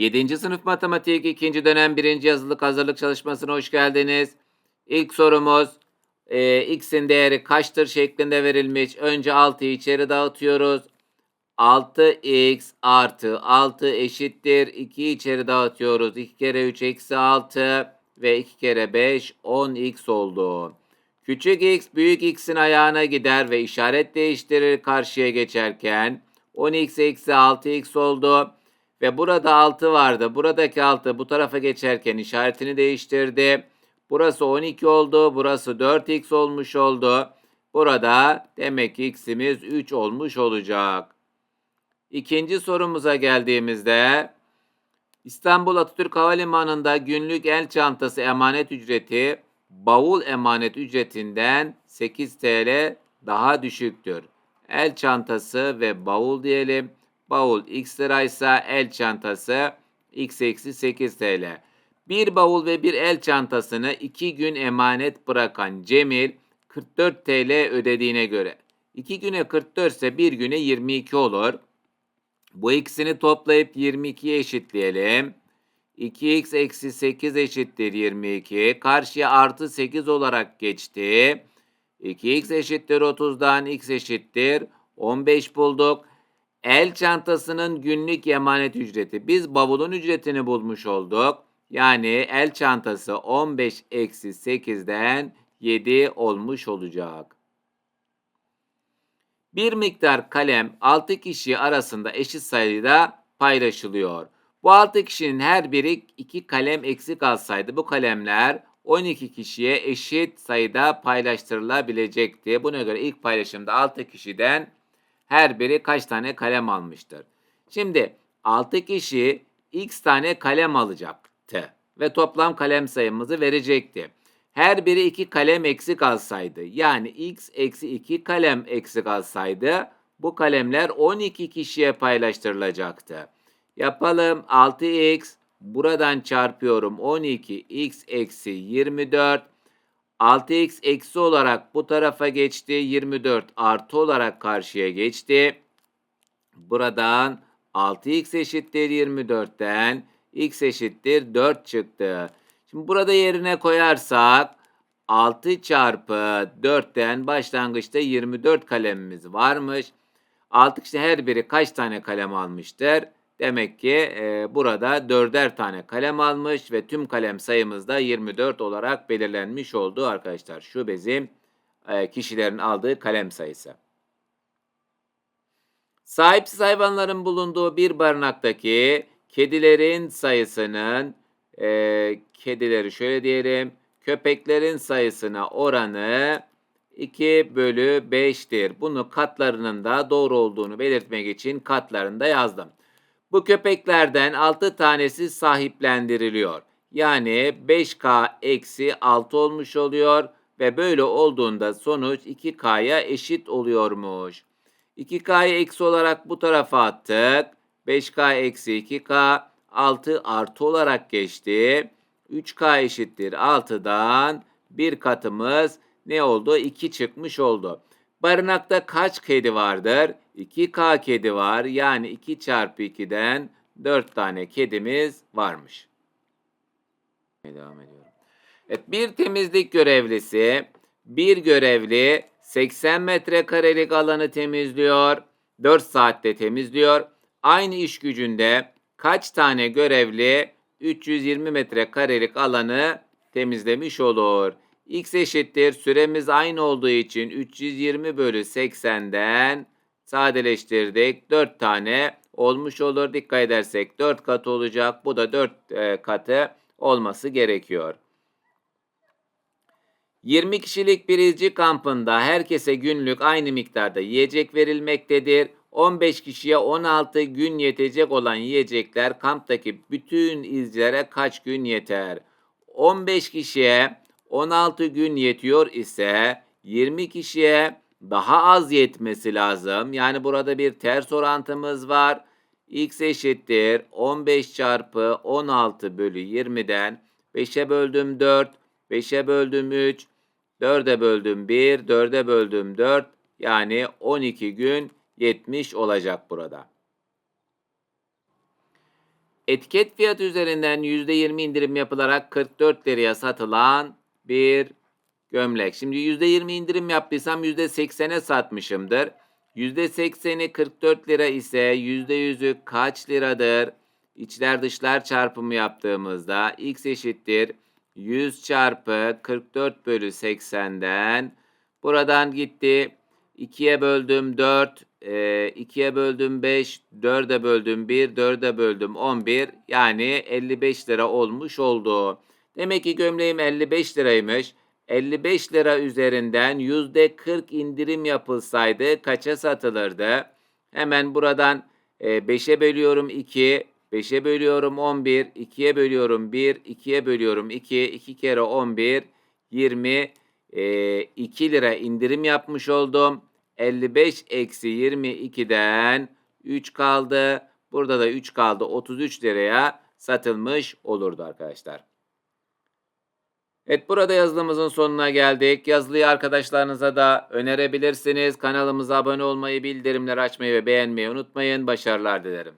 7. sınıf matematik 2. dönem 1. yazılık hazırlık çalışmasına hoş geldiniz. İlk sorumuz e, x'in değeri kaçtır şeklinde verilmiş. Önce 6'yı içeri dağıtıyoruz. 6x artı 6 eşittir. 2'yi içeri dağıtıyoruz. 2 kere 3 eksi 6 ve 2 kere 5 10x oldu. Küçük x büyük x'in ayağına gider ve işaret değiştirir karşıya geçerken 10x eksi 6x oldu. Ve burada 6 vardı. Buradaki 6 bu tarafa geçerken işaretini değiştirdi. Burası 12 oldu. Burası 4x olmuş oldu. Burada demek ki x'imiz 3 olmuş olacak. İkinci sorumuza geldiğimizde İstanbul Atatürk Havalimanı'nda günlük el çantası emanet ücreti bavul emanet ücretinden 8 TL daha düşüktür. El çantası ve bavul diyelim. Bavul x liraysa el çantası x eksi 8 TL. Bir bavul ve bir el çantasını 2 gün emanet bırakan Cemil 44 TL ödediğine göre 2 güne 44 ise 1 güne 22 olur. Bu ikisini toplayıp 22'ye eşitleyelim. 2x eksi 8 eşittir 22. Karşıya artı 8 olarak geçti. 2x eşittir 30'dan x eşittir 15 bulduk. El çantasının günlük emanet ücreti. Biz bavulun ücretini bulmuş olduk. Yani el çantası 15 eksi 8'den 7 olmuş olacak. Bir miktar kalem 6 kişi arasında eşit sayıda paylaşılıyor. Bu 6 kişinin her biri 2 kalem eksik alsaydı bu kalemler 12 kişiye eşit sayıda paylaştırılabilecekti. Buna göre ilk paylaşımda 6 kişiden her biri kaç tane kalem almıştır? Şimdi 6 kişi x tane kalem alacaktı ve toplam kalem sayımızı verecekti. Her biri 2 kalem eksik alsaydı yani x eksi 2 kalem eksik alsaydı bu kalemler 12 kişiye paylaştırılacaktı. Yapalım 6x buradan çarpıyorum 12 x eksi 24 6x eksi olarak bu tarafa geçti. 24 artı olarak karşıya geçti. Buradan 6x eşittir 24'ten x eşittir 4 çıktı. Şimdi burada yerine koyarsak 6 çarpı 4'ten başlangıçta 24 kalemimiz varmış. 6 kişi her biri kaç tane kalem almıştır? Demek ki e, burada dörder tane kalem almış ve tüm kalem sayımız da 24 olarak belirlenmiş oldu arkadaşlar. Şu bizim e, kişilerin aldığı kalem sayısı. Sahipsiz hayvanların bulunduğu bir barınaktaki kedilerin sayısının e, kedileri şöyle diyelim köpeklerin sayısına oranı 2 bölü 5'tir. Bunu katlarının da doğru olduğunu belirtmek için katlarında yazdım. Bu köpeklerden 6 tanesi sahiplendiriliyor. Yani 5K eksi 6 olmuş oluyor ve böyle olduğunda sonuç 2K'ya eşit oluyormuş. 2K'yı eksi olarak bu tarafa attık. 5K eksi 2K 6 artı olarak geçti. 3K eşittir 6'dan bir katımız ne oldu? 2 çıkmış oldu. Barınakta kaç kedi vardır? 2K kedi var. Yani 2 çarpı 2'den 4 tane kedimiz varmış. Devam ediyorum. Evet, bir temizlik görevlisi, bir görevli 80 metrekarelik alanı temizliyor. 4 saatte temizliyor. Aynı iş gücünde kaç tane görevli 320 metrekarelik alanı temizlemiş olur? X eşittir. Süremiz aynı olduğu için 320 bölü 80'den sadeleştirdik. 4 tane olmuş olur. Dikkat edersek 4 katı olacak. Bu da 4 e, katı olması gerekiyor. 20 kişilik bir izci kampında herkese günlük aynı miktarda yiyecek verilmektedir. 15 kişiye 16 gün yetecek olan yiyecekler kamptaki bütün izcilere kaç gün yeter? 15 kişiye 16 gün yetiyor ise 20 kişiye daha az yetmesi lazım. Yani burada bir ters orantımız var. x eşittir 15 çarpı 16 bölü 20'den 5'e böldüm 4, 5'e böldüm 3, 4'e böldüm 1, 4'e böldüm 4 yani 12 gün yetmiş olacak burada. etiket fiyatı üzerinden %20 indirim yapılarak 44 liraya satılan bir gömlek. Şimdi %20 indirim yaptıysam %80'e satmışımdır. %80'i 44 lira ise %100'ü kaç liradır? İçler dışlar çarpımı yaptığımızda x eşittir 100 çarpı 44 bölü 80'den buradan gitti 2'ye böldüm 4, e, 2'ye böldüm 5, 4'e böldüm 1, 4'e böldüm 11 yani 55 lira olmuş oldu. Demek ki gömleğim 55 liraymış. 55 lira üzerinden %40 indirim yapılsaydı kaça satılırdı? Hemen buradan e, 5'e bölüyorum 2, 5'e bölüyorum 11, 2'ye bölüyorum 1, 2'ye bölüyorum 2, 2 kere 11, 20, e, 2 lira indirim yapmış oldum. 55 eksi 22'den 3 kaldı. Burada da 3 kaldı. 33 liraya satılmış olurdu arkadaşlar. Evet burada yazılımızın sonuna geldik. Yazılıyı arkadaşlarınıza da önerebilirsiniz. Kanalımıza abone olmayı, bildirimleri açmayı ve beğenmeyi unutmayın. Başarılar dilerim.